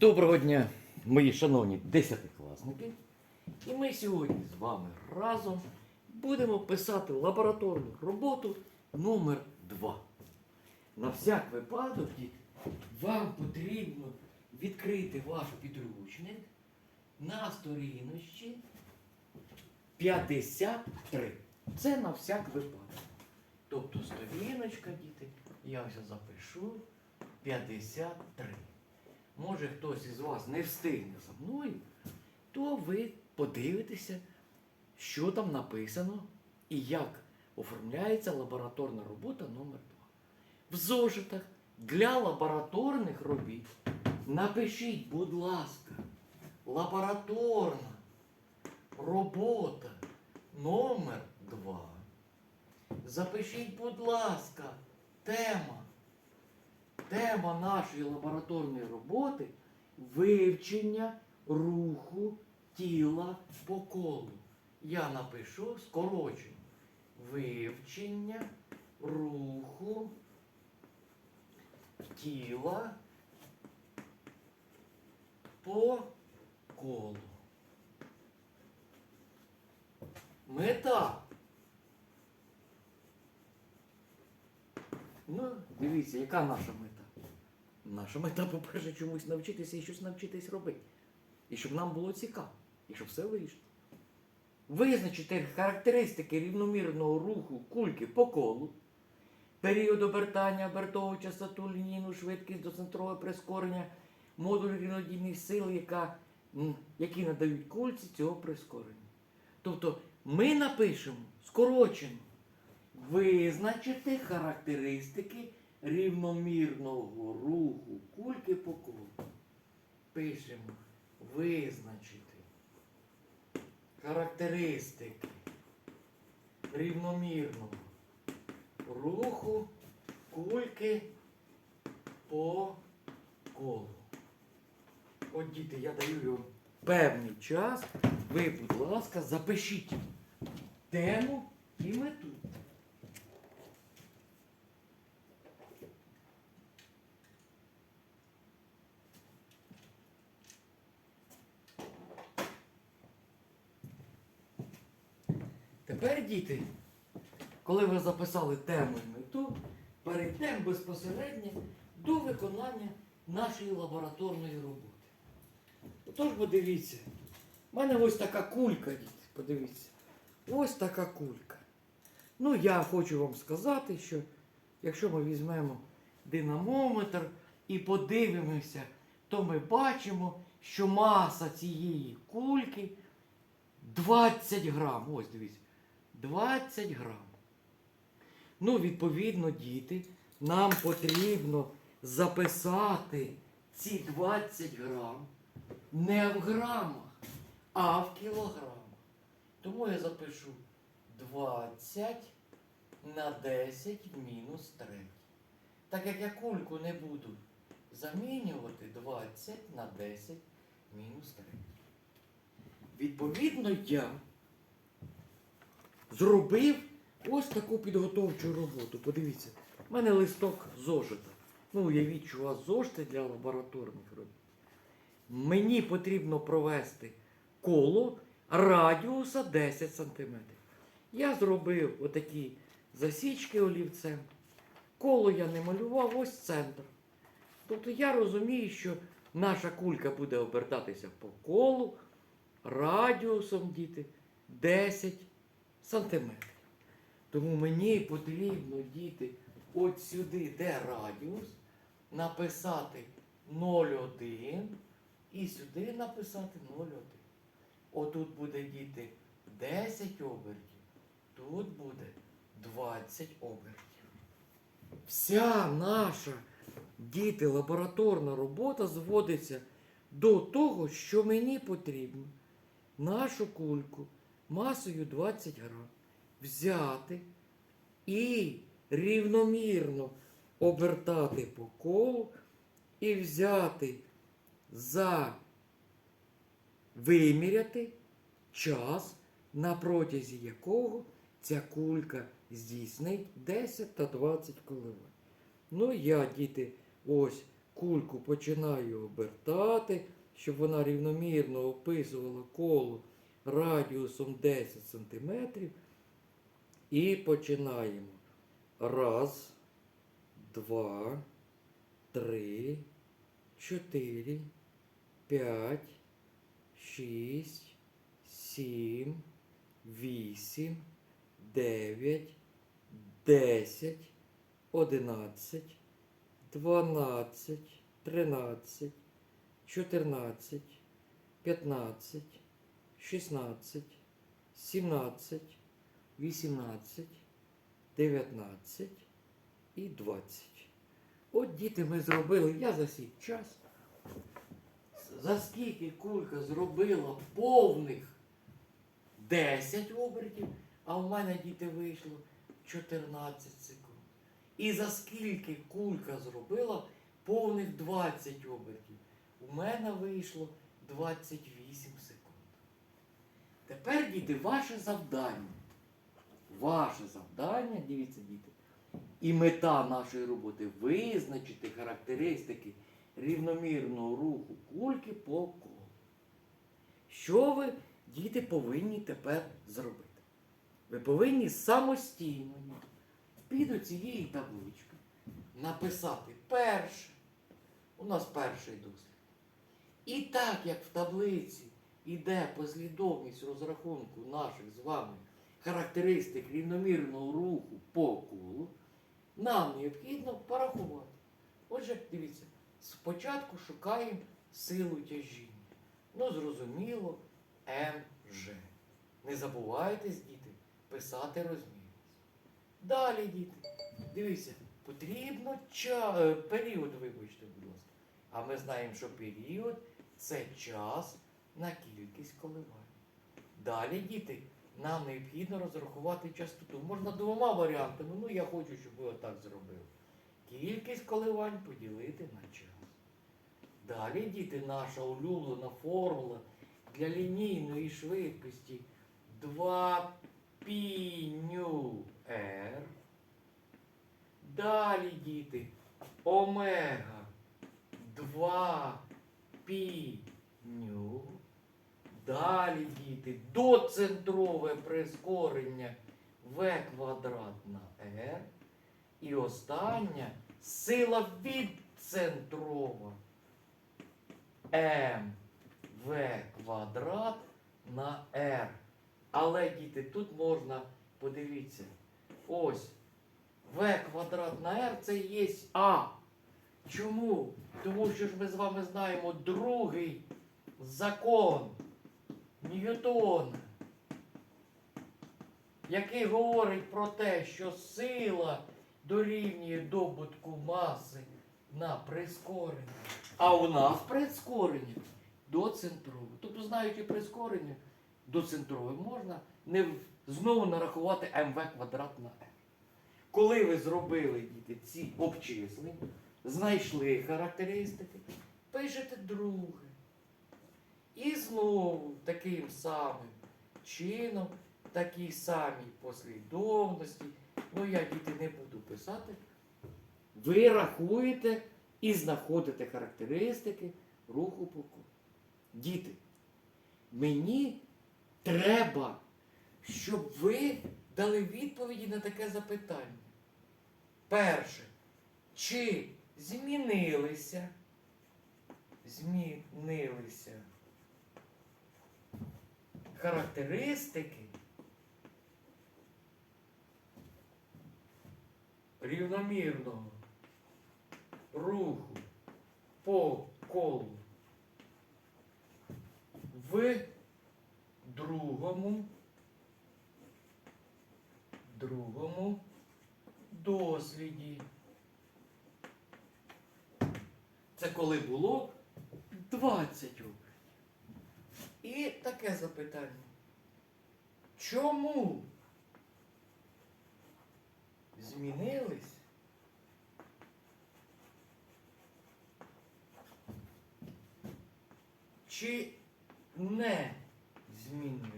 Доброго дня, мої шановні десятикласники. І ми сьогодні з вами разом будемо писати лабораторну роботу номер 2 На всяк випадок, вам потрібно відкрити ваш підручник на сторіночці 53. Це на всяк випадок. Тобто сторіночка, діти, я ось запишу 53. Може хтось із вас не встигне за мною, то ви подивитеся, що там написано і як оформляється лабораторна робота номер 2 В зошитах для лабораторних робіт напишіть, будь ласка, лабораторна робота номер 2 Запишіть, будь ласка, тема. Тема нашої лабораторної роботи вивчення руху тіла по колу. Я напишу скорочено. Вивчення руху тіла по колу. Мета. Ну, дивіться, яка наша мета? Наша мета, по-перше, чомусь навчитися і щось навчитись робити. І щоб нам було цікаво, і щоб все вийшло. Визначити характеристики рівномірного руху кульки по колу, період обертання, обертову частоту, лінійну швидкість до центрового прискорення, модуль рівнодійних сил, яка, які надають кульці цього прискорення. Тобто ми напишемо скорочено визначити характеристики рівномірного руху кульки по колу. Пишемо визначити характеристики рівномірного руху кульки по колу. От діти, я даю вам певний час. Ви, будь ласка, запишіть тему і мету. Тепер, діти, коли ви записали тему і мету, перейдемо безпосередньо до виконання нашої лабораторної роботи. Отож, подивіться, в мене ось така кулька, діти, подивіться. Ось така кулька. Ну, я хочу вам сказати, що якщо ми візьмемо динамометр і подивимося, то ми бачимо, що маса цієї кульки 20 грам. Ось дивіться. 20 грам. Ну, відповідно, діти, нам потрібно записати ці 20 грам не в грамах, а в кілограмах. Тому я запишу 20 на 10 в мінус 3. Так як я кульку не буду замінювати 20 на 10 мінус 3. Відповідно, я зробив ось таку підготовчу роботу. Подивіться, в мене листок зошита. Ну, уявіть, що у вас зошити для лабораторних робіт. Мені потрібно провести коло радіуса 10 см. Я зробив отакі засічки олівцем. Коло я не малював, ось центр. Тобто я розумію, що наша кулька буде обертатися по колу радіусом діти 10 сантиметрів. Тому мені потрібно діти от сюди, де радіус, написати 0,1 і сюди написати 0,1. Отут буде діти 10 обертів, тут буде 20 обертів. Вся наша діти лабораторна робота зводиться до того, що мені потрібно нашу кульку масою 20 грам взяти і рівномірно обертати по колу і взяти за виміряти час, на протязі якого ця кулька здійснить 10 та 20 коливань. Ну, я, діти, ось кульку починаю обертати, щоб вона рівномірно описувала коло радіусом 10 см. І починаємо. Раз, два, три, чотири, п'ять, шість, сім, вісім, дев'ять, десять, одинадцять, дванадцять, тринадцять, чотирнадцять, п'ятнадцять, шістнадцять, сімнадцять, вісімнадцять, дев'ятнадцять і двадцять. От діти ми зробили, я засік час. За скільки кулька зробила повних 10 обертів, а в мене діти вийшло 14 секунд. І за скільки кулька зробила повних 20 обертів, у мене вийшло 28 секунд. Тепер, діти, ваше завдання. Ваше завдання, дивіться, діти, і мета нашої роботи визначити характеристики рівномірного руху кульки по колу. Що ви, діти, повинні тепер зробити? Ви повинні самостійно під цієї таблички написати перше. У нас перший дослід. І так як в таблиці йде послідовність розрахунку наших з вами характеристик рівномірного руху по колу, нам необхідно порахувати. Отже, дивіться, спочатку шукаємо силу тяжіння. Ну, зрозуміло, МЖ. Не забувайте, діти, писати розмірність. Далі, діти, дивіться, потрібно ча... е, період, вибачте, будь ласка. А ми знаємо, що період це час на кількість коливань. Далі, діти, нам необхідно розрахувати частоту. Можна двома варіантами. Ну, я хочу, щоб ви отак зробили. Кількість коливань поділити на час. Далі, діти, наша улюблена формула для лінійної швидкості 2 піню R. Далі, діти, омега 2 піню. Далі, діти, доцентрове прискорення v квадрат на r. І остання сила відцентрова mv квадрат на r. Але, діти, тут можна, подивіться, ось v квадрат на r це є А. Чому? Тому що ж ми з вами знаємо другий закон Ньютона, який говорить про те, що сила дорівнює добутку маси на прискорення. А у нас прискорення доцентрове. Тобто, знаючи прискорення доцентрове, можна не знову нарахувати МВ квадрат на r. Коли ви зробили діти, ці обчислення, знайшли характеристики, пишете друге. І знову таким самим чином, такій самій послідовності, ну я діти не буду писати, ви рахуєте і знаходите характеристики руху по. Діти, мені треба, щоб ви дали відповіді на таке запитання. Перше, чи змінилися, змінилися характеристики рівномірного руху по колу в другому, другому досліді. Це коли було 20 обертів. І таке запитання. Чому змінились чи не змінились?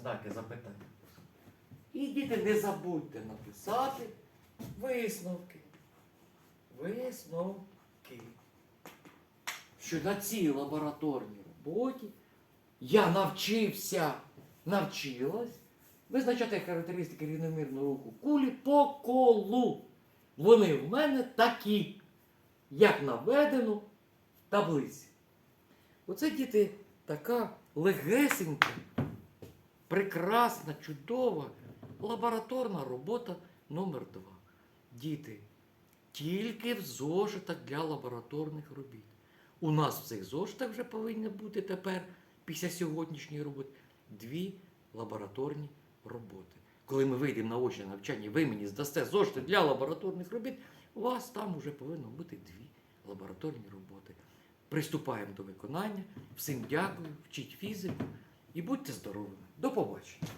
знаки запитання. І діти, не забудьте написати висновки. Висновки. Що на цій лабораторній роботі я навчився, навчилась визначати характеристики рівномірного руху кулі по колу. Вони в мене такі, як наведено в таблиці. Оце діти така легесенька, прекрасна, чудова лабораторна робота номер 2 Діти, тільки в зошитах для лабораторних робіт. У нас в цих зошитах вже повинні бути тепер, після сьогоднішньої роботи, дві лабораторні роботи. Коли ми вийдемо на очне навчання, ви мені здасте зошити для лабораторних робіт, у вас там вже повинно бути дві лабораторні роботи. Приступаємо до виконання. Всім дякую, вчіть фізику і будьте здоровими. До побачення.